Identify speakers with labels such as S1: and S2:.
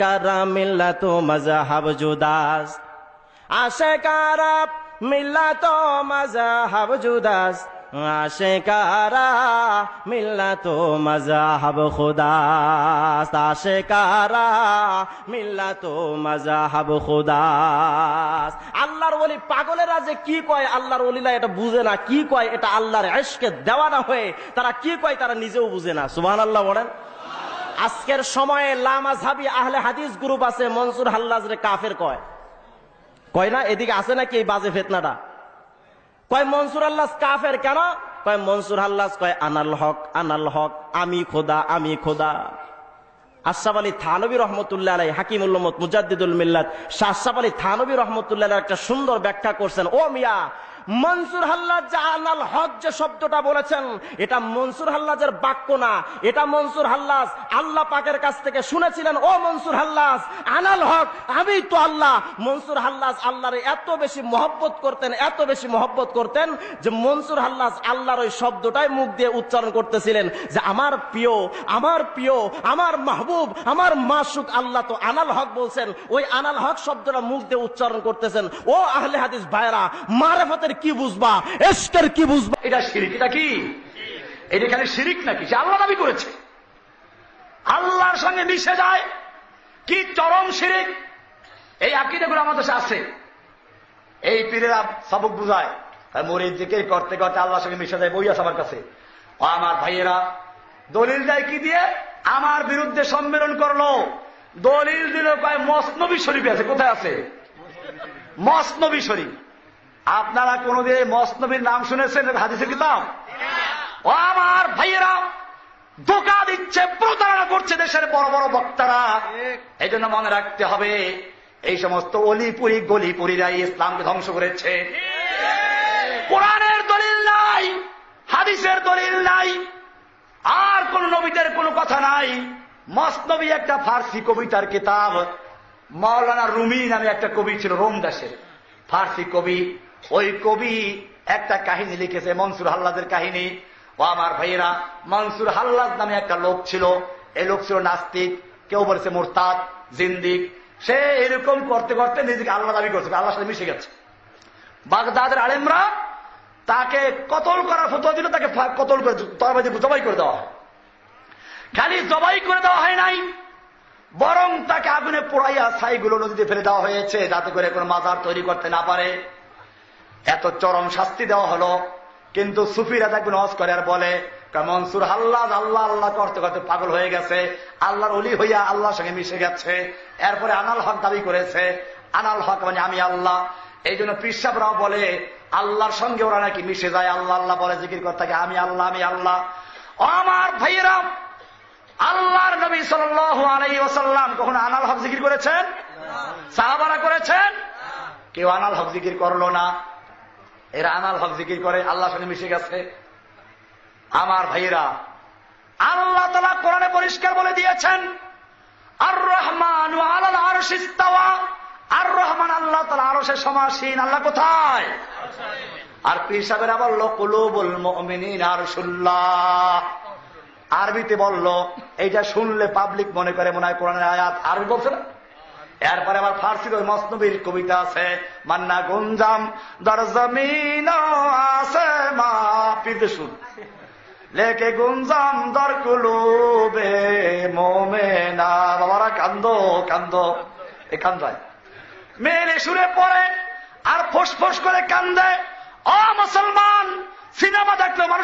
S1: কারা মিল্লা তো মজাহাব জুদাস। আশেকারা মিল্লাত মজাহাব জুদাস। আশেকারা মিল্লাত মজাহাব খুদাস। আশেকারা মিল্লাত মজাহাব খুদাস। আল্লাহর ওলি পাগলেরা যে কি কয় আল্লাহর ওলিরা এটা বুঝে না, কি কয় এটা আল্লাহর এশকে দেওয়ানা হয়ে তারা কি কয় তারা নিজেও বুঝে না। সুবহানাল্লাহ বলেন। আজকের সময়ে লামাঝাবি আহলে হাদিস গ্রুপ আছে, মনসুর হাল্লাজ রে কাফের কয়। কয় না, এদিকে আছে নাকি এই বাজে ফেতনাটা? কয়, মনসুর আল্লাহ কাফের কেন? কয়, মনসুর হাল্লাজ কয়, আনাল হক আনাল হক, আমি খোদা আমি খোদা। আশরাফ আলী থানবী রহমতুল্লাহ আলাই হাকিমুল্লমত মুজাদ্দিদুল মিল্লাত। শাহ আশরাফ আলী থানবী রহমতুল্লাহ একটা সুন্দর ব্যাখ্যা করছেন, ও মিয়া মনসুর হাল্লাজ যে আনাল হক যে শব্দটা বলেছেন, এটা মনসুর হাল্লাজের বাক্য না, এটা মনসুর হাল্লাজ আল্লাহ পাকের কাছ থেকে শুনেছিলেন, ও মনসুর হাল্লাজ, আনাল হক, আমি তো আল্লাহ। মনসুর হাল্লাজ আল্লাহর এত বেশি মহব্বত করতেন, এত বেশি মহব্বত করতেন যে মনসুর হাল্লাজ আল্লাহর ওই শব্দটাই মুখ দিয়ে উচ্চারণ করতেছিলেন যে, আমার প্রিয় আমার প্রিয়, আমার মাহবুব, আমার মাসুক আল্লাহ তো আনাল হক বলছেন। ওই আনাল হক শব্দটা মুখ দিয়ে উচ্চারণ করতেছেন, ও আহলে হাদিস ভাইরা মারেফতের কি বুঝবা? এস্কের কি বুঝবা?
S2: এটা শিরিক এটা কি? এটা খালি শিরিক নাকি? সে আল্লাহ দাবি করেছে। আল্লাহর সঙ্গে মিশে যায়। কি চরম শিরিক? এই আকিদাগুলো আমাদের দেশে আছে। এই পীরেরা সবক বুঝায়। মরিদ দিকে করতে করতে আল্লাহর সঙ্গে মিশে যায়, বই আছে আমার কাছে। আমার ভাইয়েরা, দলিল দেয় কি দিয়ে? আমার বিরুদ্ধে সম্মেলন করল। দলিল দিল কয়, মসনবী শরীফ আছে। কোথায় আছে? মসনবী শরীফ। আপনারা কোনদিন এই মসনবীর নাম শুনেছেন হাদিসের কিতাব? ও আমার ভাইয়েরা, ধোকা দিচ্ছে, প্রতারণা করছে দেশের বড় বড় বক্তারা। এই জন্য মনে রাখতে হবে, এই সমস্ত অলিপুরি, গলিপুরিরা ইসলামকে ধ্বংস করেছে। কোরআনের দলিল নাই, হাদিসের দলিল নাই, আর কোন নবীদের কোনো কথা নাই। মসনবী একটা ফার্সি কবিতার কিতাব, মাওলানা রুমি নামে একটা কবি ছিল, রোম দেশের ফার্সি কবি ওই কবি একটা কাহিনী লিখেছে, মনসুর হাল্লাদের কাহিনী। ও আমার ভাইয়েরা, মনসুর হাল্লাদ নামে একটা লোক ছিল। এই লোক ছিল নাস্তিক, কেউ বলেছে মোরতাদ, জিন্দিক। সে এরকম করতে করতে নিজেকে আল্লাহ দাবি করছে, আল্লাহর সাথে মিশে গেছে। বাগদাদের আলেমরা তাকে কতল করার ফতোয়া দিল, তাকে কতল করে জবাই করে দেওয়া হয়। খালি জবাই করে দেওয়া হয় নাই, বরং তাকে আগুনে পোড়াইয়া ছাইগুলো নদীতে ফেলে দেওয়া হয়েছে, যাতে করে কোনো মাজার তৈরি করতে না পারে। এত চরম শাস্তি দেওয়া হলো। কিন্তু সুফিরা দেখবেন হজ করে আর বলে মনসুর আল্লাহ আল্লাহ আল্লাহ করতে করতে পাগল হয়ে গেছে। আল্লাহর অলি হইয়া আল্লাহর সঙ্গে মিশে গেছে। এরপরে আনাল হক দাবি করেছে। আনাল হক মানে আমি আল্লাহ। এই জন্য পিসাবরাও বলে, আল্লাহর সঙ্গে ওরা নাকি মিশে যায়। আল্লাহ আল্লাহ বলে জিকির করতে থাকে, আমি আল্লাহ আমি আল্লাহ। আমার ভাইয়েরা আল্লাহর নবী আলাইহি ওয়াসাল্লাম আনাল হক জিকির করেছেন? সাহাবারা করেছেন? কেউ আনাল হক জিকির করল না। এরা আনাল হক জিকির করে, আল্লাহ সঙ্গে মিশে গেছে। আমার ভাইয়েরা, আল্লাহ তালা কোরআনে পরিষ্কার বলে দিয়েছেন আর রহমান আর রহমান আল্লাহ তালা আরশের সমাসীন, আল্লাহ কোথায়? আর পীর সাহেবেরা বলল, কুলুবুল আর আরশুল্লাহ। আরবিতে বলল, এইটা শুনলে পাবলিক মনে করে মনে হয় কোরআনের আয়াত আরবি বলছে না? এরপরে আবার ফার্সির ওই মসনবীর কবিতা আছে, মান্না গুঞ্জাম, দর জমিন আছে মা পিতে লেকে গুঞ্জাম দর কুলুবে মোমেনা। বাবারা, কান্দ কান্দ। এ কান্দায় মেরে সুরে পড়ে আর ফোস ফোস করে কান্দে। অ মুসলমান, সিনেমা দেখলে মানুষ